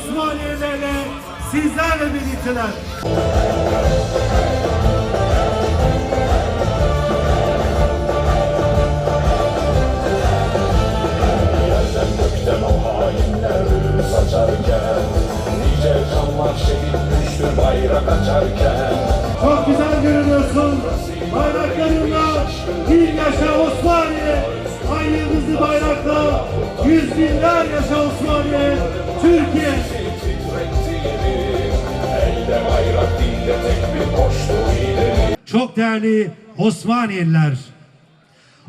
hepsi Osmaniye'lerle sizlerle birlikteler. Saçarken Nice canlar şehit düştü bayrak açarken Çok güzel görünüyorsun. Bayraklarında bir yaşa Osmaniye. Ay yıldızlı bayrakla yüz binler yaşa Osmaniye. Türkiye. Çok değerli Osmaniyeliler.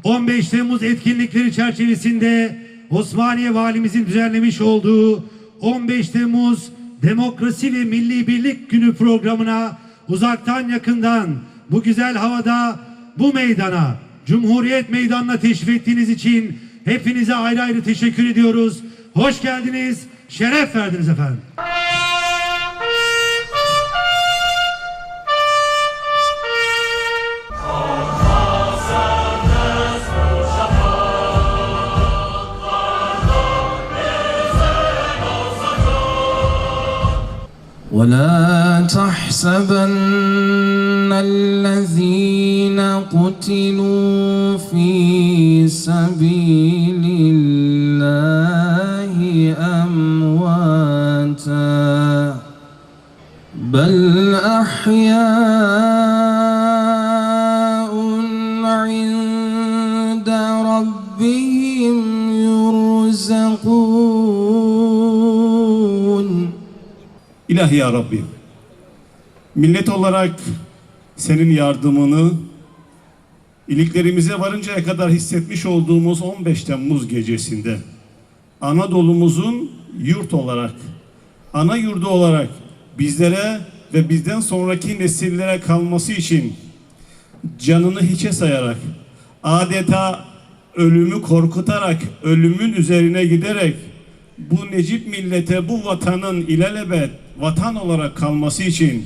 15 Temmuz etkinlikleri çerçevesinde Osmaniye Valimizin düzenlemiş olduğu 15 Temmuz Demokrasi ve Milli Birlik Günü programına uzaktan yakından bu güzel havada bu meydana Cumhuriyet Meydanı'na teşrif ettiğiniz için hepinize ayrı ayrı teşekkür ediyoruz. Hoş geldiniz, şeref verdiniz efendim. ولا تحسبن الذين قتلوا في سبيل الله أمواتا بل أحياء İlahi ya Rabbi, millet olarak senin yardımını iliklerimize varıncaya kadar hissetmiş olduğumuz 15 Temmuz gecesinde Anadolu'muzun yurt olarak, ana yurdu olarak bizlere ve bizden sonraki nesillere kalması için canını hiçe sayarak adeta ölümü korkutarak ölümün üzerine giderek bu necip millete bu vatanın ilelebet vatan olarak kalması için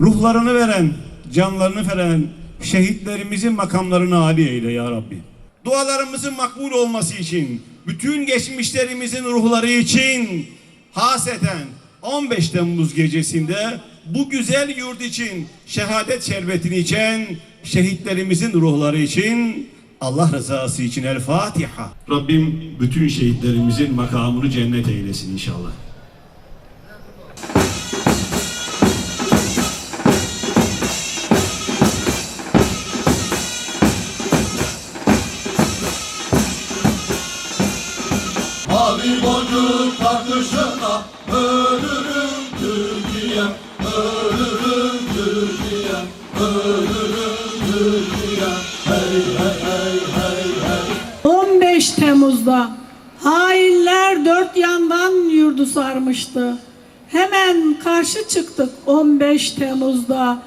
ruhlarını veren, canlarını veren şehitlerimizin makamlarını âli eyle ya Rabbi. Dualarımızın makbul olması için, bütün geçmişlerimizin ruhları için haseten 15 Temmuz gecesinde bu güzel yurt için şehadet şerbetini içen şehitlerimizin ruhları için Allah rızası için El Fatiha. Rabbim bütün şehitlerimizin makamını cennet eylesin inşallah. 15 Temmuz'da.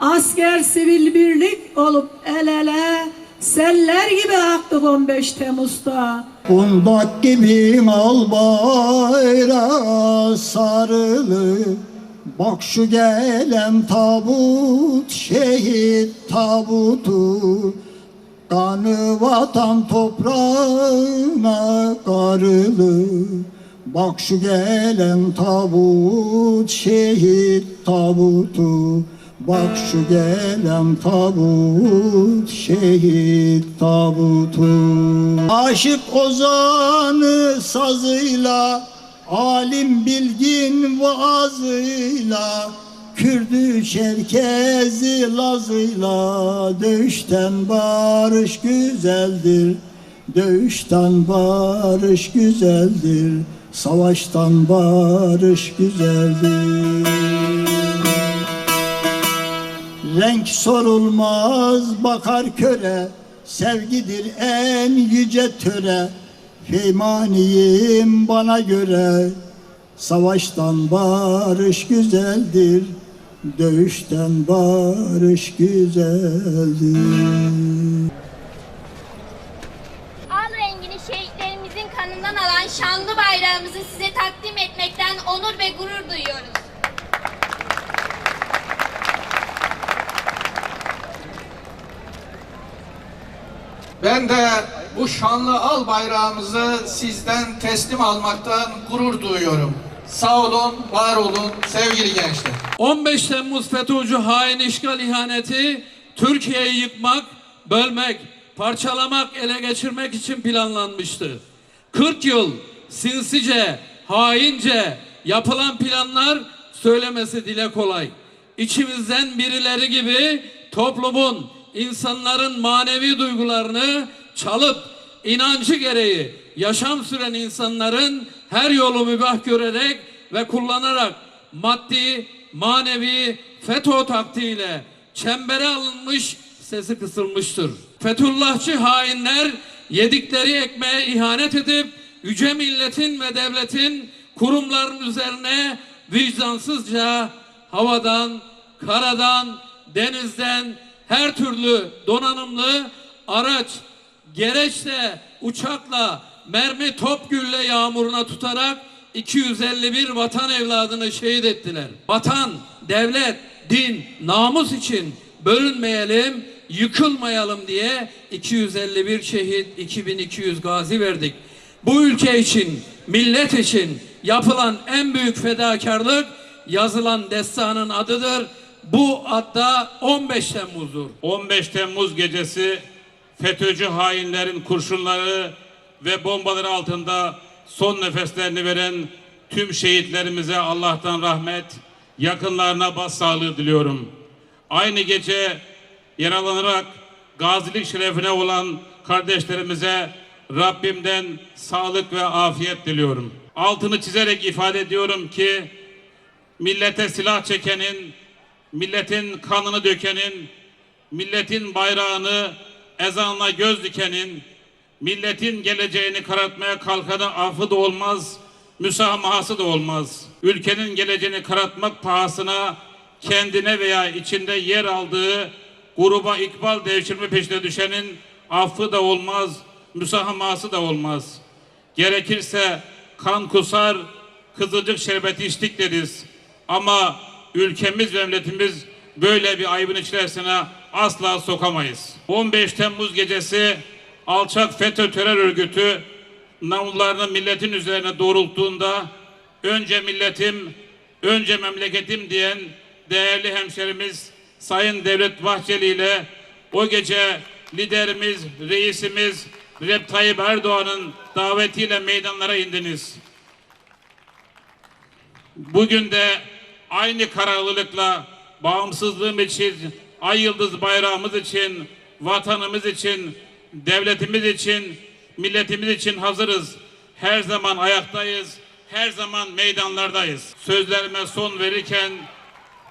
Asker sivil birlik olup el ele seller gibi aktık 15 Temmuz'da. Kundak gibi al bayrağı sarılı Bak şu gelen tabut şehit tabutu Kanı vatan toprağına karılı Bak şu gelen tabut şehit tabutu. Bak şu gelen tabut şehit tabutu. Aşık ozanı sazıyla Alim bilgin vaazıyla Kürdü Çerkezi Lazıyla Dövüşten barış güzeldir. Dövüşten barış güzeldir Savaştan barış güzeldir. Renk sorulmaz bakar köre Sevgidir en yüce töre. Peymaniyim bana göre Savaştan barış güzeldir Dövüşten barış güzeldir bayrağımızı size takdim etmekten onur ve gurur duyuyoruz. Ben de bu şanlı al bayrağımızı sizden teslim almaktan gurur duyuyorum. Sağ olun, var olun sevgili gençler. 15 Temmuz FETÖ'cü hain işgal ihaneti Türkiye'yi yıkmak, bölmek, parçalamak, ele geçirmek için planlanmıştı. 40 yıl sinsice, haince yapılan planlar söylemesi dile kolay. İçimizden birileri gibi toplumun, insanların manevi duygularını çalıp inancı gereği yaşam süren insanların her yolu mübah görerek ve kullanarak maddi, manevi FETÖ taktiğiyle çembere alınmış, sesi kısılmıştır. Fethullahçı hainler yedikleri ekmeğe ihanet edip yüce milletin ve devletin kurumların üzerine vicdansızca havadan, karadan, denizden her türlü donanımlı araç, gereçle, uçakla, mermi top gülle yağmuruna tutarak 251 vatan evladını şehit ettiler. Vatan, devlet, din, namus için bölünmeyelim, yıkılmayalım diye 251 şehit, 2200 gazi verdik. Bu ülke için, millet için yapılan en büyük fedakarlık yazılan destanın adıdır. Bu adda 15 Temmuz'dur. 15 Temmuz gecesi FETÖ'cü hainlerin kurşunları ve bombaları altında son nefeslerini veren tüm şehitlerimize Allah'tan rahmet, yakınlarına başsağlığı diliyorum. Aynı gece yaralanarak gazilik şerefine olan kardeşlerimize Rabbimden sağlık ve afiyet diliyorum. Altını çizerek ifade ediyorum ki millete silah çekenin, milletin kanını dökenin, milletin bayrağını ezanla göz dikenin, milletin geleceğini karartmaya kalkanı affı da olmaz, müsamahası da olmaz. Ülkenin geleceğini karartmak pahasına kendine veya içinde yer aldığı gruba ikbal devşirme peşine düşenin affı da olmaz, müsamahası da olmaz. Gerekirse kan kusar, kızılcık şerbeti içtik deriz. Ama ülkemiz ve milletimiz böyle bir ayıbın içerisine asla sokamayız. 15 Temmuz gecesi alçak FETÖ terör örgütü namlularını milletin üzerine doğrulttuğunda önce milletim, önce memleketim diyen değerli hemşerimiz Sayın Devlet Bahçeli ile o gece liderimiz, reisimiz Recep Tayyip Erdoğan'ın davetiyle meydanlara indiniz. Bugün de aynı kararlılıkla bağımsızlığım için, ay yıldız bayrağımız için, vatanımız için, devletimiz için, milletimiz için hazırız. Her zaman ayaktayız, her zaman meydanlardayız. Sözlerime son verirken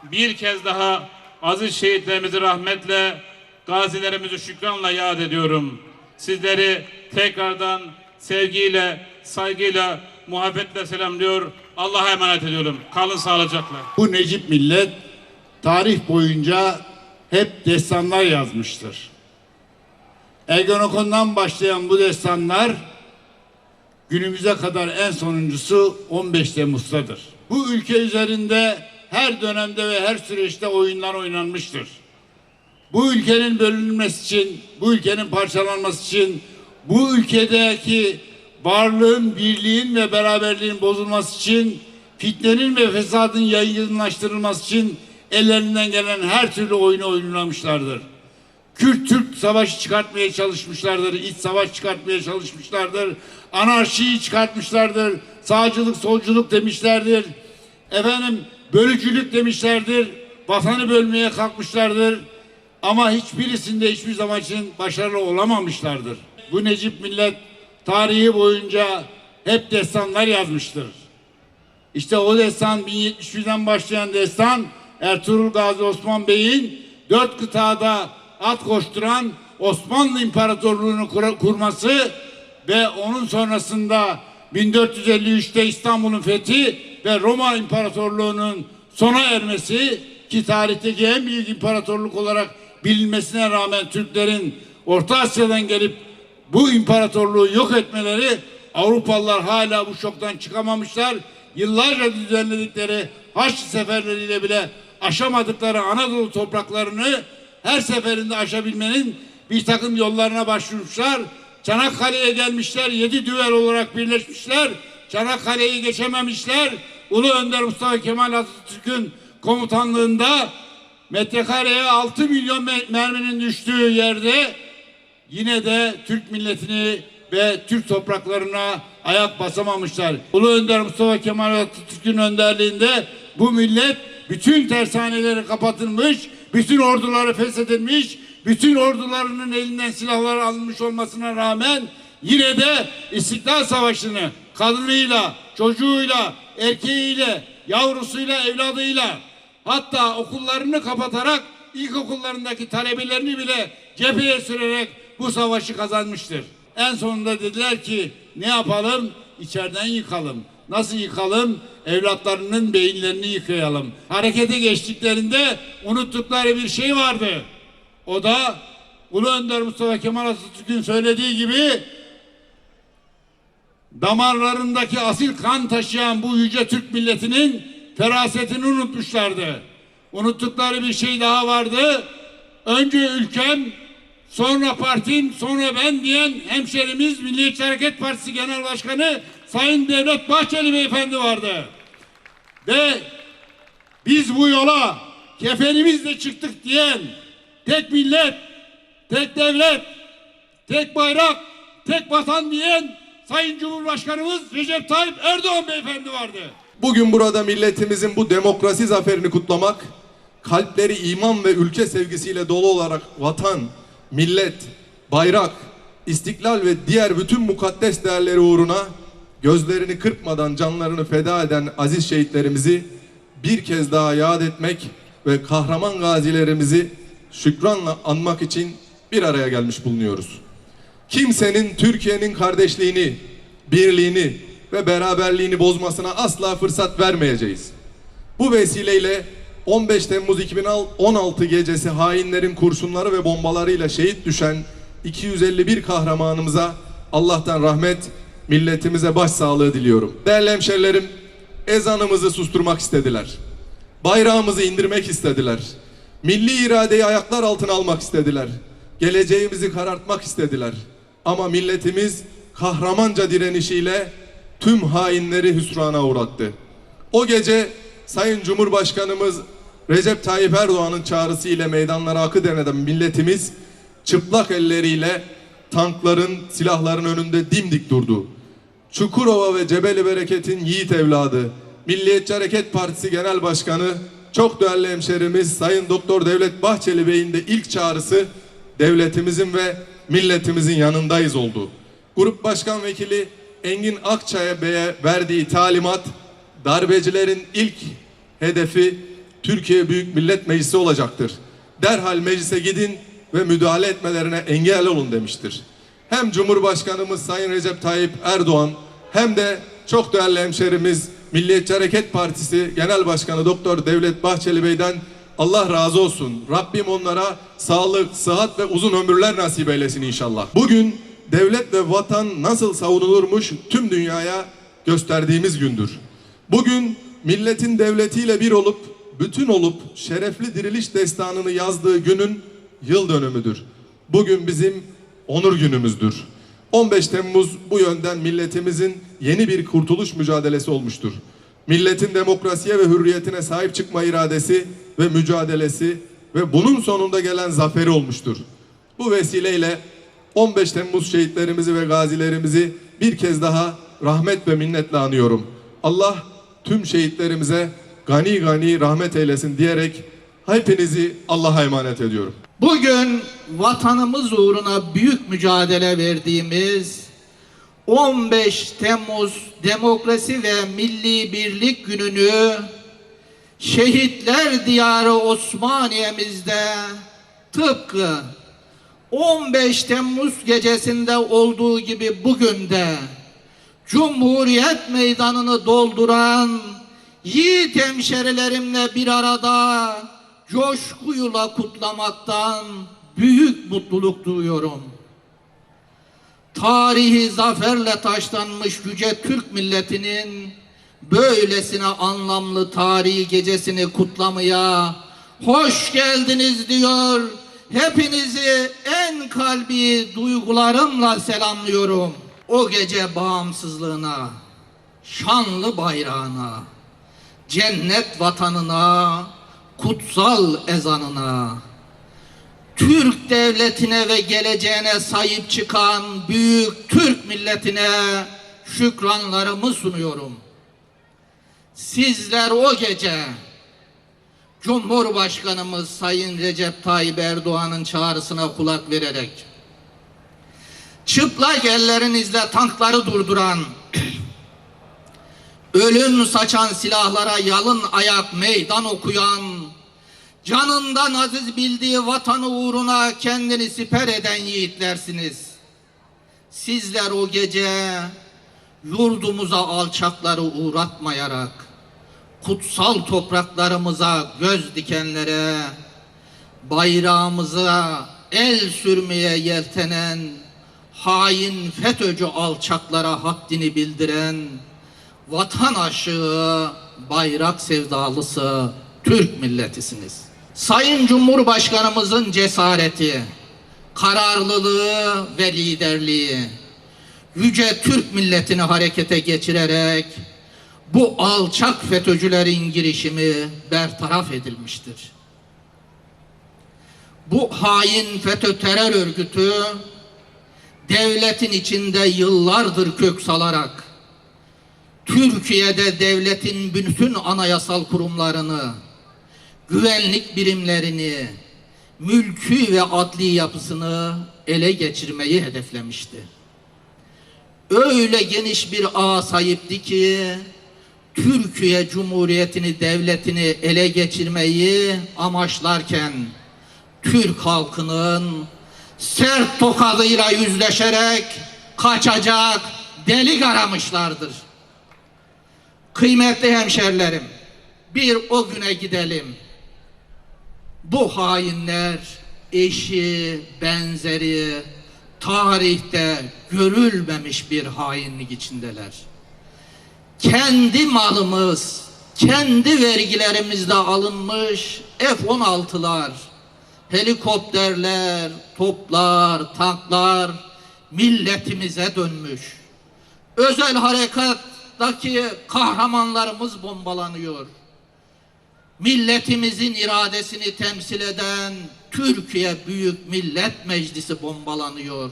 bir kez daha aziz şehitlerimizi rahmetle, gazilerimizi şükranla yad ediyorum. Sizleri tekrardan sevgiyle, saygıyla, muhabbetle selamlıyor. Allah'a emanet ediyorum. Kalın sağlıcakla. Bu Necip millet tarih boyunca hep destanlar yazmıştır. Ergenekon'dan başlayan bu destanlar günümüze kadar en sonuncusu 15 Temmuz'dadır. Bu ülke üzerinde her dönemde ve her süreçte oyunlar oynanmıştır. Bu ülkenin bölünmesi için, bu ülkenin parçalanması için, bu ülkedeki varlığın, birliğin ve beraberliğin bozulması için, fitnenin ve fesadın yaygınlaştırılması için ellerinden gelen her türlü oyunu oynamışlardır. Kürt-Türk savaşı çıkartmaya çalışmışlardır, iç savaş çıkartmaya çalışmışlardır, anarşiyi çıkartmışlardır, sağcılık, solculuk demişlerdir, efendim bölücülük demişlerdir, vatanı bölmeye kalkmışlardır. Ama hiçbirisinde hiçbir zaman için başarılı olamamışlardır. Bu Necip millet tarihi boyunca hep destanlar yazmıştır. İşte o destan 1071'den başlayan destan Ertuğrul Gazi Osman Bey'in dört kıtada at koşturan Osmanlı İmparatorluğu'nu kur- kurması ve onun sonrasında 1453'te İstanbul'un fethi ve Roma İmparatorluğu'nun sona ermesi ki tarihteki en büyük imparatorluk olarak bilinmesine rağmen Türklerin Orta Asya'dan gelip bu imparatorluğu yok etmeleri Avrupalılar hala bu şoktan çıkamamışlar. Yıllarca düzenledikleri Haçlı seferleriyle bile aşamadıkları Anadolu topraklarını her seferinde aşabilmenin bir takım yollarına başvurmuşlar. Çanakkale'ye gelmişler, yedi düvel olarak birleşmişler. Çanakkale'yi geçememişler. Ulu Önder Mustafa Kemal Atatürk'ün komutanlığında metrekareye 6 milyon me- merminin düştüğü yerde yine de Türk milletini ve Türk topraklarına ayak basamamışlar. Ulu Önder Mustafa Kemal Atatürk'ün önderliğinde bu millet bütün tersaneleri kapatılmış, bütün orduları feshedilmiş, bütün ordularının elinden silahlar alınmış olmasına rağmen yine de İstiklal Savaşı'nı kadınıyla, çocuğuyla, erkeğiyle, yavrusuyla, evladıyla hatta okullarını kapatarak ilkokullarındaki talebelerini bile cepheye sürerek bu savaşı kazanmıştır. En sonunda dediler ki ne yapalım? İçeriden yıkalım. Nasıl yıkalım? Evlatlarının beyinlerini yıkayalım. Harekete geçtiklerinde unuttukları bir şey vardı. O da Ulu Önder Mustafa Kemal Atatürk'ün söylediği gibi damarlarındaki asil kan taşıyan bu yüce Türk milletinin ferasetini unutmuşlardı. Unuttukları bir şey daha vardı. Önce ülkem, sonra partim, sonra ben diyen hemşerimiz Milliyetçi Hareket Partisi Genel Başkanı Sayın Devlet Bahçeli Beyefendi vardı. Ve biz bu yola kefenimizle çıktık diyen tek millet, tek devlet, tek bayrak, tek vatan diyen Sayın Cumhurbaşkanımız Recep Tayyip Erdoğan Beyefendi vardı. Bugün burada milletimizin bu demokrasi zaferini kutlamak, kalpleri iman ve ülke sevgisiyle dolu olarak vatan, millet, bayrak, istiklal ve diğer bütün mukaddes değerleri uğruna gözlerini kırpmadan canlarını feda eden aziz şehitlerimizi bir kez daha yad etmek ve kahraman gazilerimizi şükranla anmak için bir araya gelmiş bulunuyoruz. Kimsenin Türkiye'nin kardeşliğini, birliğini ve beraberliğini bozmasına asla fırsat vermeyeceğiz. Bu vesileyle 15 Temmuz 2016 gecesi hainlerin kurşunları ve bombalarıyla şehit düşen 251 kahramanımıza Allah'tan rahmet, milletimize başsağlığı diliyorum. Değerli hemşerilerim, ezanımızı susturmak istediler. Bayrağımızı indirmek istediler. Milli iradeyi ayaklar altına almak istediler. Geleceğimizi karartmak istediler. Ama milletimiz kahramanca direnişiyle tüm hainleri hüsrana uğrattı. O gece Sayın Cumhurbaşkanımız Recep Tayyip Erdoğan'ın çağrısı ile meydanlara akı eden milletimiz çıplak elleriyle tankların, silahların önünde dimdik durdu. Çukurova ve Cebeli Bereket'in yiğit evladı, Milliyetçi Hareket Partisi Genel Başkanı, çok değerli hemşerimiz Sayın Doktor Devlet Bahçeli Bey'in de ilk çağrısı devletimizin ve milletimizin yanındayız oldu. Grup Başkan Vekili Engin Akçay'a Bey'e verdiği talimat darbecilerin ilk hedefi Türkiye Büyük Millet Meclisi olacaktır. Derhal meclise gidin ve müdahale etmelerine engel olun demiştir. Hem Cumhurbaşkanımız Sayın Recep Tayyip Erdoğan hem de çok değerli hemşerimiz Milliyetçi Hareket Partisi Genel Başkanı Doktor Devlet Bahçeli Bey'den Allah razı olsun. Rabbim onlara sağlık, sıhhat ve uzun ömürler nasip eylesin inşallah. Bugün devlet ve vatan nasıl savunulurmuş tüm dünyaya gösterdiğimiz gündür. Bugün milletin devletiyle bir olup, bütün olup şerefli diriliş destanını yazdığı günün yıl dönümüdür. Bugün bizim onur günümüzdür. 15 Temmuz bu yönden milletimizin yeni bir kurtuluş mücadelesi olmuştur. Milletin demokrasiye ve hürriyetine sahip çıkma iradesi ve mücadelesi ve bunun sonunda gelen zaferi olmuştur. Bu vesileyle 15 Temmuz şehitlerimizi ve gazilerimizi bir kez daha rahmet ve minnetle anıyorum. Allah tüm şehitlerimize gani gani rahmet eylesin diyerek hepinizi Allah'a emanet ediyorum. Bugün vatanımız uğruna büyük mücadele verdiğimiz 15 Temmuz Demokrasi ve Milli Birlik Günü'nü Şehitler Diyarı Osmaniye'mizde tıpkı 15 Temmuz gecesinde olduğu gibi bugün de Cumhuriyet meydanını dolduran yiğit hemşerilerimle bir arada coşkuyla kutlamaktan büyük mutluluk duyuyorum. Tarihi zaferle taşlanmış yüce Türk milletinin böylesine anlamlı tarihi gecesini kutlamaya hoş geldiniz diyor Hepinizi en kalbi duygularımla selamlıyorum. O gece bağımsızlığına, şanlı bayrağına, cennet vatanına, kutsal ezanına, Türk devletine ve geleceğine sahip çıkan büyük Türk milletine şükranlarımı sunuyorum. Sizler o gece Cumhurbaşkanımız Sayın Recep Tayyip Erdoğan'ın çağrısına kulak vererek çıplak ellerinizle tankları durduran ölüm saçan silahlara yalın ayak meydan okuyan canından aziz bildiği vatanı uğruna kendini siper eden yiğitlersiniz. Sizler o gece yurdumuza alçakları uğratmayarak kutsal topraklarımıza göz dikenlere bayrağımıza el sürmeye yeltenen hain FETÖ'cü alçaklara haddini bildiren vatan aşığı bayrak sevdalısı Türk milletisiniz. Sayın Cumhurbaşkanımızın cesareti, kararlılığı ve liderliği yüce Türk milletini harekete geçirerek bu alçak FETÖ'cülerin girişimi bertaraf edilmiştir. Bu hain FETÖ terör örgütü devletin içinde yıllardır kök salarak Türkiye'de devletin bütün anayasal kurumlarını, güvenlik birimlerini, mülkü ve adli yapısını ele geçirmeyi hedeflemişti. Öyle geniş bir ağa sahipti ki Türkiye Cumhuriyeti'ni, devletini ele geçirmeyi amaçlarken Türk halkının sert tokadıyla yüzleşerek kaçacak delik aramışlardır. Kıymetli hemşerilerim, bir o güne gidelim. Bu hainler eşi, benzeri tarihte görülmemiş bir hainlik içindeler. Kendi malımız, kendi vergilerimizde alınmış F-16'lar, helikopterler, toplar, tanklar milletimize dönmüş. Özel harekattaki kahramanlarımız bombalanıyor. Milletimizin iradesini temsil eden Türkiye Büyük Millet Meclisi bombalanıyor.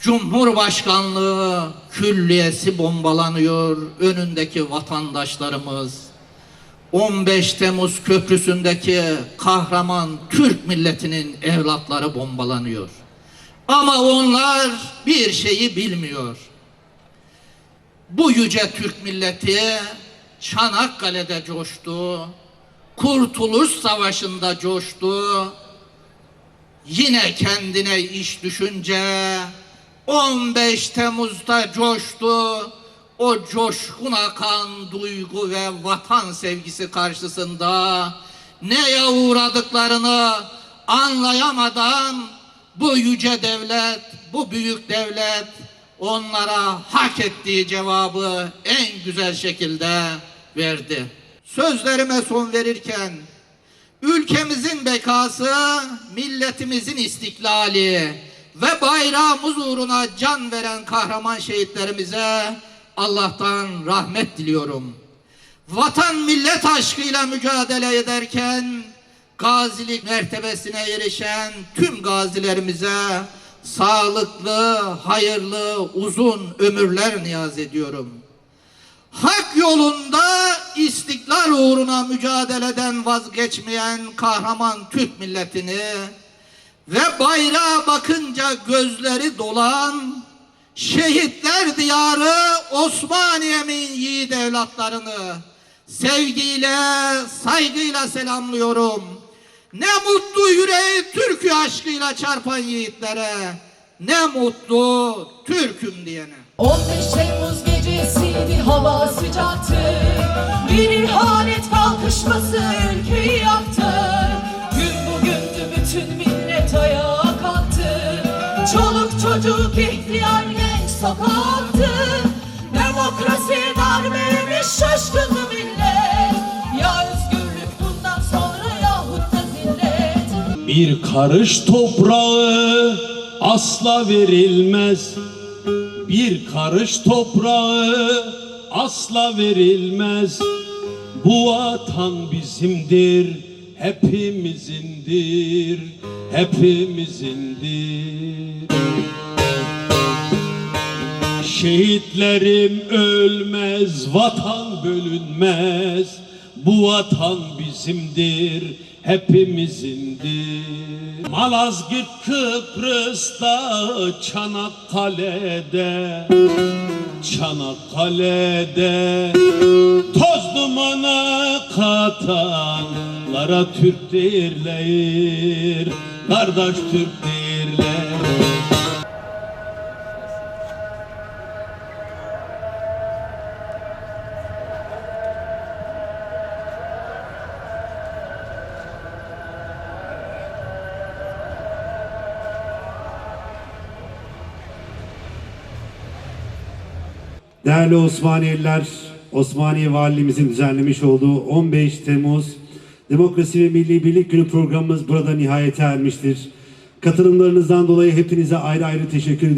Cumhurbaşkanlığı külliyesi bombalanıyor. Önündeki vatandaşlarımız 15 Temmuz Köprüsü'ndeki kahraman Türk milletinin evlatları bombalanıyor. Ama onlar bir şeyi bilmiyor. Bu yüce Türk milleti Çanakkale'de coştu. Kurtuluş Savaşı'nda coştu. Yine kendine iş düşünce 15 Temmuz'da coştu. O coşkun akan duygu ve vatan sevgisi karşısında neye uğradıklarını anlayamadan bu yüce devlet, bu büyük devlet onlara hak ettiği cevabı en güzel şekilde verdi. Sözlerime son verirken ülkemizin bekası, milletimizin istiklali ve bayrağımız uğruna can veren kahraman şehitlerimize Allah'tan rahmet diliyorum. Vatan millet aşkıyla mücadele ederken gazilik mertebesine erişen tüm gazilerimize sağlıklı, hayırlı, uzun ömürler niyaz ediyorum. Hak yolunda istiklal uğruna mücadeleden vazgeçmeyen kahraman Türk milletini ve bayrağa bakınca gözleri dolan şehitler diyarı Osmaniye'min yiğit evlatlarını sevgiyle, saygıyla selamlıyorum. Ne mutlu yüreği Türk'ü aşkıyla çarpan yiğitlere, ne mutlu Türk'üm diyene. 15 Temmuz gecesiydi hava sıcaktı Bir ihanet kalkışması ülkeyi yaktı Çoluk çocuk ihtiyar genç sokaktı Demokrasi darbe yemiş şaşkındı millet Ya özgürlük bundan sonra yahut da zillet Bir karış toprağı asla verilmez. Bir karış toprağı asla verilmez. Bu vatan bizimdir, hepimizindir, hepimizindir. Şehitlerim ölmez, vatan bölünmez. Bu vatan bizimdir, hepimizindir. Malazgirt, Kıbrıs'ta, Çanakkale'de, Çanakkale'de Toz dumana katanlara Türk derler, kardeş Türk derler. Değerli Osmaniyeliler, Osmaniye Valimizin düzenlemiş olduğu 15 Temmuz Demokrasi ve Milli Birlik Günü programımız burada nihayete ermiştir. Katılımlarınızdan dolayı hepinize ayrı ayrı teşekkür